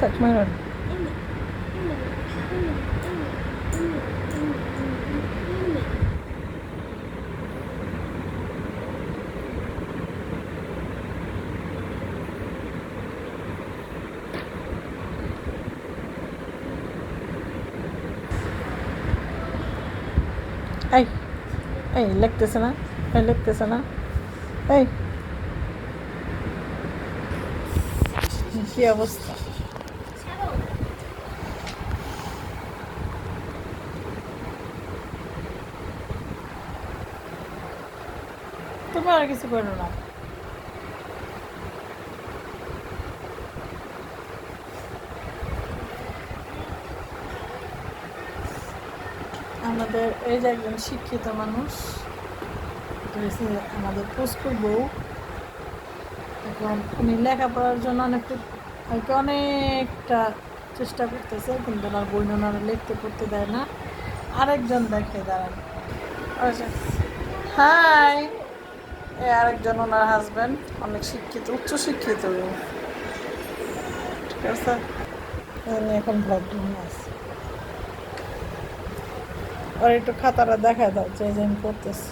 থাক মারো না। এই এই লিখতেছে না এই লিখতেছে না এই কি অবস্থা তুমি আর কিছু করো না। আমাদের, এই যে একজন শিক্ষিত মানুষ আমাদের পুষ্কুর বউ। এখন উনি লেখাপড়ার জন্য অনেক অনেকটা চেষ্টা করতেছে, কিন্তু ওনার বই ওনারা লিখতে পড়তে দেয় না। আরেকজন দেখে, দাঁড়ান। আচ্ছা। হাই এই আরেকজন ওনার হাজব্যান্ড অনেক শিক্ষিত, উচ্চ শিক্ষিত। ঠিক আছে? উনি এখন নিয়ে আছে আর একটু খাতাটা দেখা দাও যে আমি করতেছি।